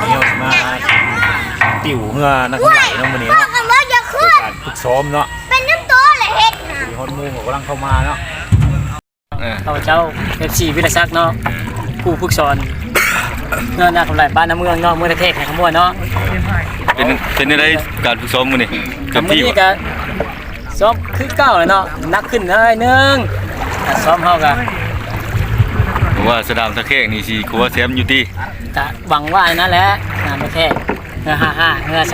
เที่ยวมาติ่วเหือนักใหญ่น้องมันนี้พ่อเนาะกันว่าจะเกิขึ้ดนการฝึกซ้อมเนาะเป็นน้ำโตเลยเฮ็ดนะมีฮอนมูกกำลังเข้ามาเนาะเออข้าพเจ้าเอฟซีวิรศักดิ์เนาะผู้ฝึกสอนเงินนักทำลายบ้านน้ำเมืองเนาะเมืองเทศแห่งขมวนเนาะเป็นเป็นอะไรการฝึกซ้อมมื้อนี้เต็กับมมื้อที่นี้วะก็ซ้อมคือเก่าเลยเนาะนักขึ้นหน่อยนึงแต่ซ้อมเฮาก็ ผมว่าสนามตะแคงนี่สิครัวแชมป์อยู่ที่ก็หวังว่านั่นแหละงานไม่แค่เงิน55เงิน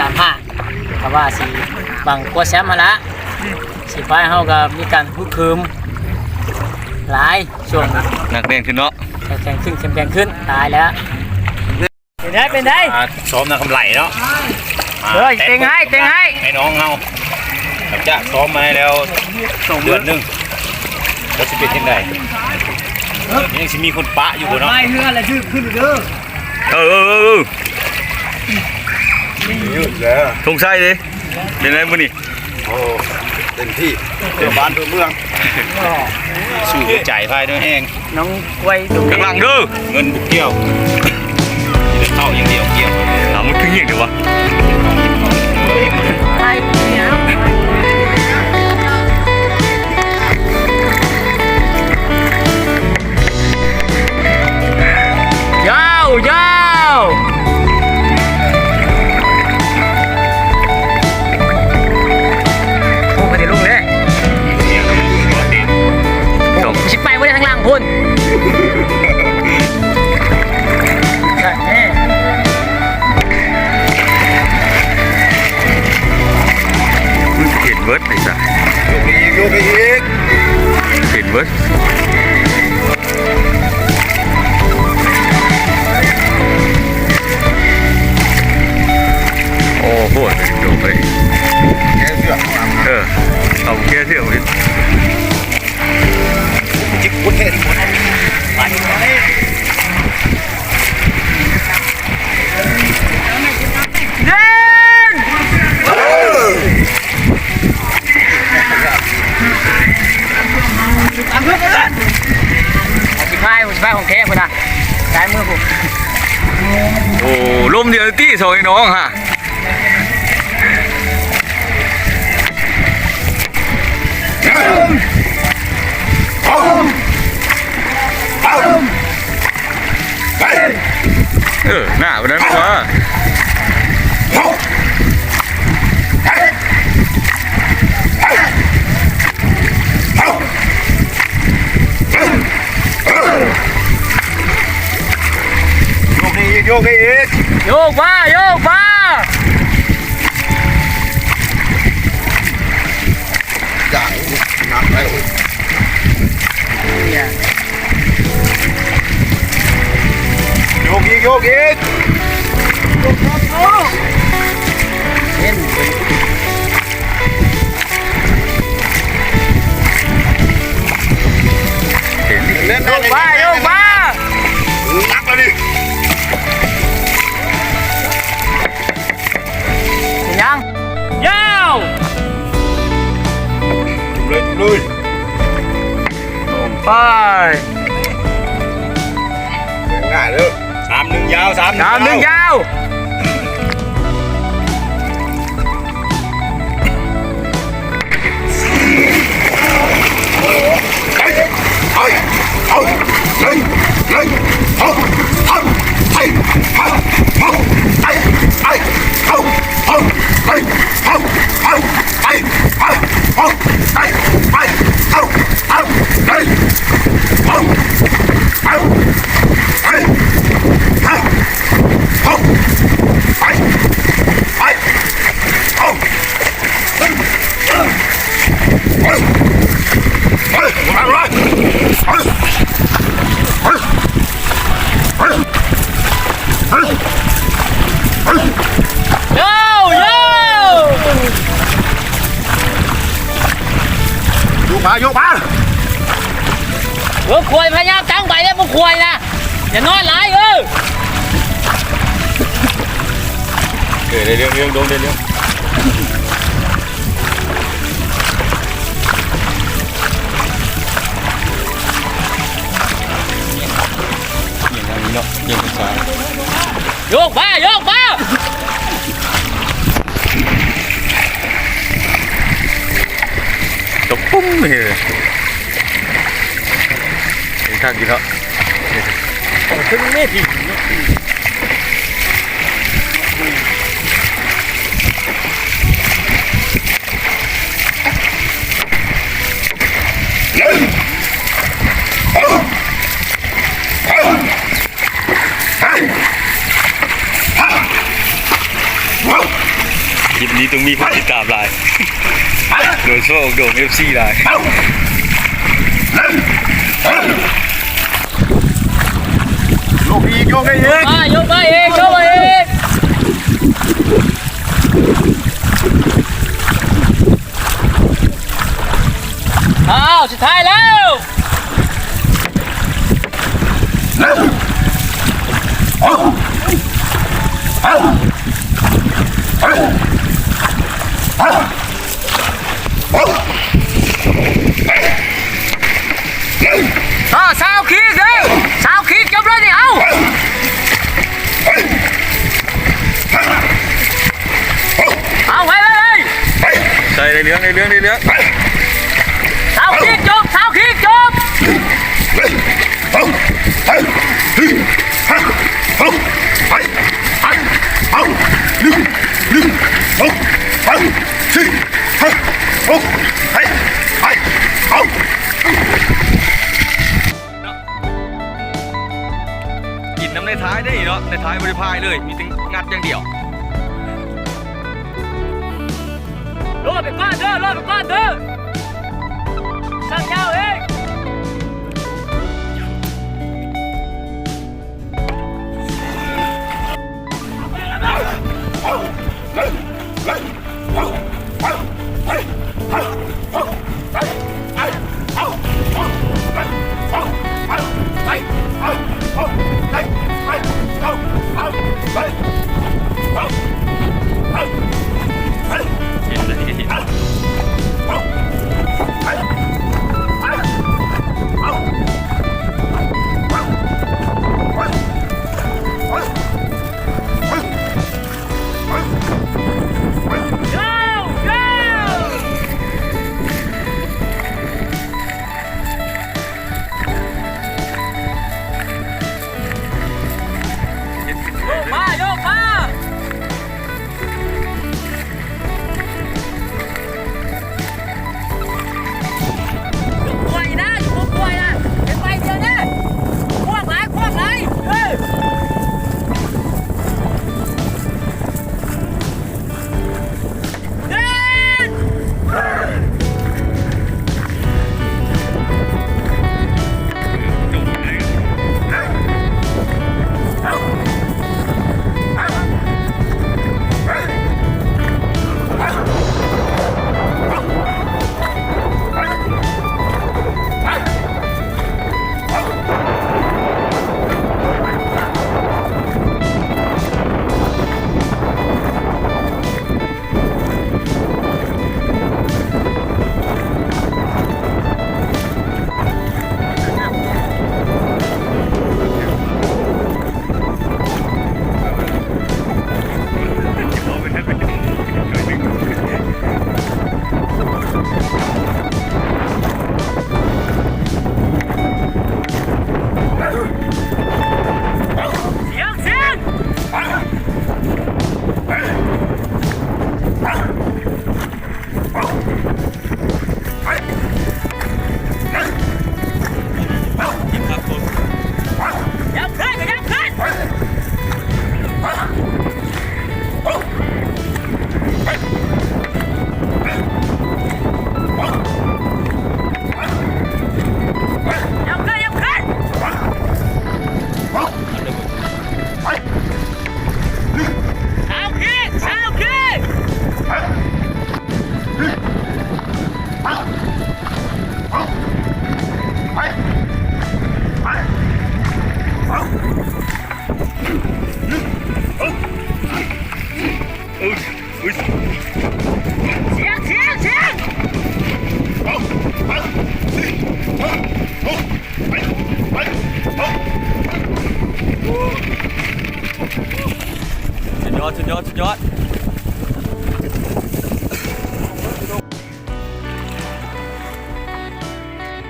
35ก็ว่าสิหวังกว่าแชมป์มาละสิไปเฮาก็มีการพูดคืมหลายช่วงนักแดงขึ้นเนาะแข่งขึ้นเข้มแข็งขึ้นตายแล้วเป็นไงเป็นไงมาซ้อมนักกำไหลเนาะมาเฮ้ยเต็งให้เต็งให้ให้น้องเฮาหลังจากซ้อมมาแล้วเดือนหนึงแล้วจะเป็นยังไง ยังสิมีคนปะอยู่เนาะเฮืออะไรชื่อขึ้นเด้อเออเออเออเออยืดแล้วทงชัยเด้เป็นไรมื้อนี้โอ้เต็มที่เพื่อบ้านเพื่อเมืองสู้ด้วยใจภายด้วยแห้งน้องกล้วยตรงข้างนี้หลังเด้อเงินบุกเกี่ยวจะได้เข้าอย่างเดียวเกี่ยวถามมันคือเหี้ยงเด้อวะยาวยาว โอ้โหจบไปแกเสือกเออเอาแค่เที่ยวไเออหน้าวันนั้นว่าโยกอีกโยกอีกโยกมาโย โยกอีกโยกอีกเล่นเห็ ยาวสามสามหนึ่งยาวเอาเอาเลยเลยเอาเอาไปเอาเอาไป ยกมาโยกมาเออควายพยายามตั้งไปแล้วพวกควายนะอย่านอนหลายเออเกิดเรื่องเรื่องโดนเรื่องเเนาะยกช้าโยกมาโยกมา ตบปุ้ มเลยเห็นข้างกี่เนาะถึงนี่พี่ คลิปนี้ต้องมีคนติดตามหลายโดยเฉพาะโด่งเอฟซีหลายโยกอีกโยกได้อีกมาโยกมาเองโยกมาเองอ้าวสุดท้ายแล้วอ่า เอาสี่เอาเอาไปไปเอากินน้ำในท้ายได้เนาะในท้ายบริพายเลย มีแต่งัดอย่างเดียว ไปก้อนเด้อรอดไปก้อนเด้อสั่งยาวเองไปไปไปไป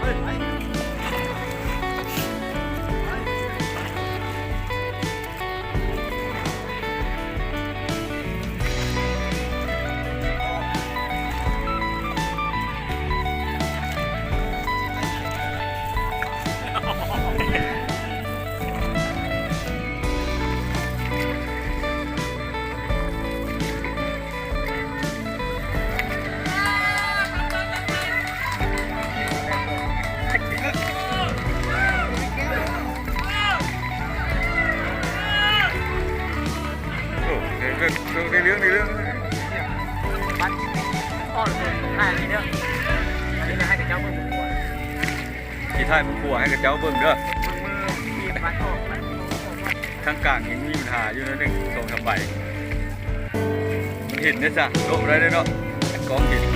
Good. เบิ่งเด้อทั้งกลางยังมีปัญหาอยู่นะหนึ่งสองทำใบเห็นนะจ๊ะโลกได้เนาะกองเห็น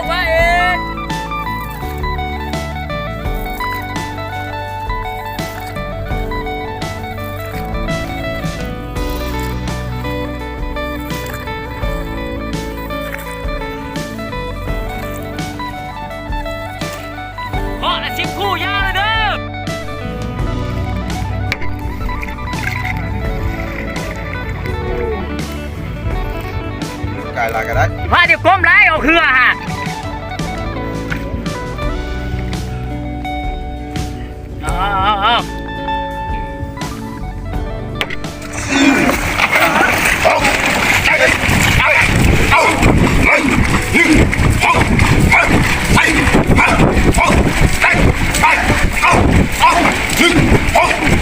กมาเองเพราะอาชีพคู่ยากเลยด้อ cài lại cái đấy ว่าเดี๋ยวก้มไล่เอาเครือฮะ 啊！好